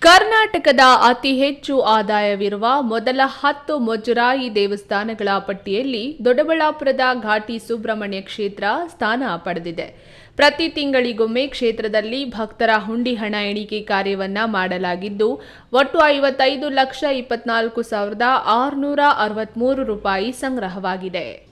ಕರ್ನಾಟಕದ ಅತಿ ಹೆಚ್ಚು ಆದಾಯವಿರುವ ಮೊದಲ ಹತ್ತು ಮೊಜರಾಯಿ ದೇವಸ್ಥಾನಗಳ ಪಟ್ಟಿಯಲ್ಲಿ ದೊಡ್ಡಬಳ್ಳಾಪುರದ ಘಾಟಿ ಸುಬ್ರಹ್ಮಣ್ಯ ಕ್ಷೇತ್ರ ಸ್ಥಾನ ಪಡೆದಿದೆ. ಪ್ರತಿ ತಿಂಗಳಿಗೊಮ್ಮೆ ಕ್ಷೇತ್ರದಲ್ಲಿ ಭಕ್ತರ ಹುಂಡಿ ಹಣ ಎಣಿಕೆ ಕಾರ್ಯವನ್ನ ಮಾಡಲಾಗಿದ್ದು, ಒಟ್ಟು ಐವತ್ತೈದು ಲಕ್ಷ ಇಪ್ಪತ್ನಾಲ್ಕು ಸಾವಿರದ ಆರುನೂರ ಅರವತ್ಮೂರು ರೂಪಾಯಿ ಸಂಗ್ರಹವಾಗಿದೆ.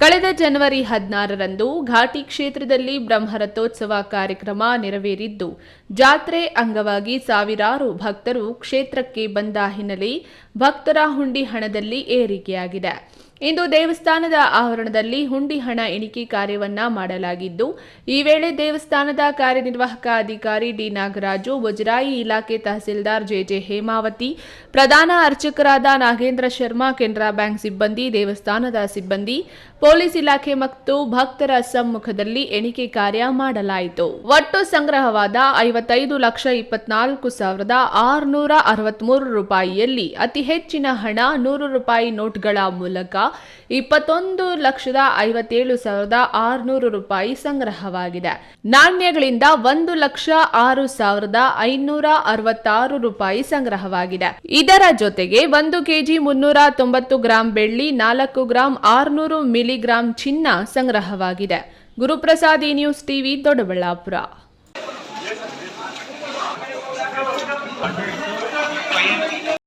ಕಳೆದ ಜನವರಿ ಹದಿನಾರರಂದು ಘಾಟಿ ಕ್ಷೇತ್ರದಲ್ಲಿ ಬ್ರಹ್ಮರಥೋತ್ಸವ ಕಾರ್ಯಕ್ರಮ ನೆರವೇರಿದ್ದು, ಜಾತ್ರೆ ಅಂಗವಾಗಿ ಸಾವಿರಾರು ಭಕ್ತರು ಕ್ಷೇತ್ರಕ್ಕೆ ಬಂದ ಹಿನ್ನೆಲೆ ಭಕ್ತರ ಹುಂಡಿ ಹಣದಲ್ಲಿ ಏರಿಕೆಯಾಗಿದೆ. ಇಂದು ದೇವಸ್ಥಾನದ ಆವರಣದಲ್ಲಿ ಹುಂಡಿ ಹಣ ಎಣಿಕೆ ಕಾರ್ಯವನ್ನ ಮಾಡಲಾಗಿದ್ದು, ಈ ವೇಳೆ ದೇವಸ್ಥಾನದ ಕಾರ್ಯನಿರ್ವಾಹಕ ಅಧಿಕಾರಿ ಡಿ ನಾಗರಾಜು ಮುಜರಾಯಿ ಇಲಾಖೆ ತಹಸೀಲ್ದಾರ್ ಜೆಜೆ ಹೇಮಾವತಿ, ಪ್ರಧಾನ ಅರ್ಚಕರಾದ ನಾಗೇಂದ್ರ ಶರ್ಮಾ, ಕೆನರಾ ಬ್ಯಾಂಕ್ ಸಿಬ್ಬಂದಿ, ದೇವಸ್ಥಾನದ ಸಿಬ್ಬಂದಿ, ಪೊಲೀಸ್ ಇಲಾಖೆ ಮತ್ತು ಭಕ್ತರ ಸಮ್ಮುಖದಲ್ಲಿ ಎಣಿಕೆ ಕಾರ್ಯ ಮಾಡಲಾಯಿತು. ಒಟ್ಟು ಸಂಗ್ರಹವಾದ ಐವತ್ತೈದು ಲಕ್ಷ ಇಪ್ಪತ್ನಾಲ್ಕು ಸಾವಿರದ ಆರುನೂರ ಅರವತ್ಮೂರು ರೂಪಾಯಿಯಲ್ಲಿ ಅತಿ ಹೆಚ್ಚಿನ ಹಣ ನೂರು ರೂಪಾಯಿ ನೋಟ್ಗಳ ಮೂಲಕ ಇಪ್ಪತ್ತೊಂದು ಲಕ್ಷದ ಐವತ್ತೇಳು ಸಾವಿರದ ಆರುನೂರು ರೂಪಾಯಿ ಸಂಗ್ರಹವಾಗಿದೆ. ನಾಣ್ಯಗಳಿಂದ ಒಂದು ಲಕ್ಷ ಆರು ಸಾವಿರದ ಐನೂರ ಅರವತ್ತಾರು ರೂಪಾಯಿ ಸಂಗ್ರಹವಾಗಿದೆ. ಇದರ ಜೊತೆಗೆ ಒಂದು ಕೆಜಿ ಮುನ್ನೂರ ತೊಂಬತ್ತು ಗ್ರಾಂ ಬೆಳ್ಳಿ, ನಾಲ್ಕು ಗ್ರಾಂ ಆರುನೂರು ಮಿಲಿಗ್ರಾಂ ಚಿನ್ನ ಸಂಗ್ರಹವಾಗಿದೆ. Guruprasad news TV, Doddaballapur.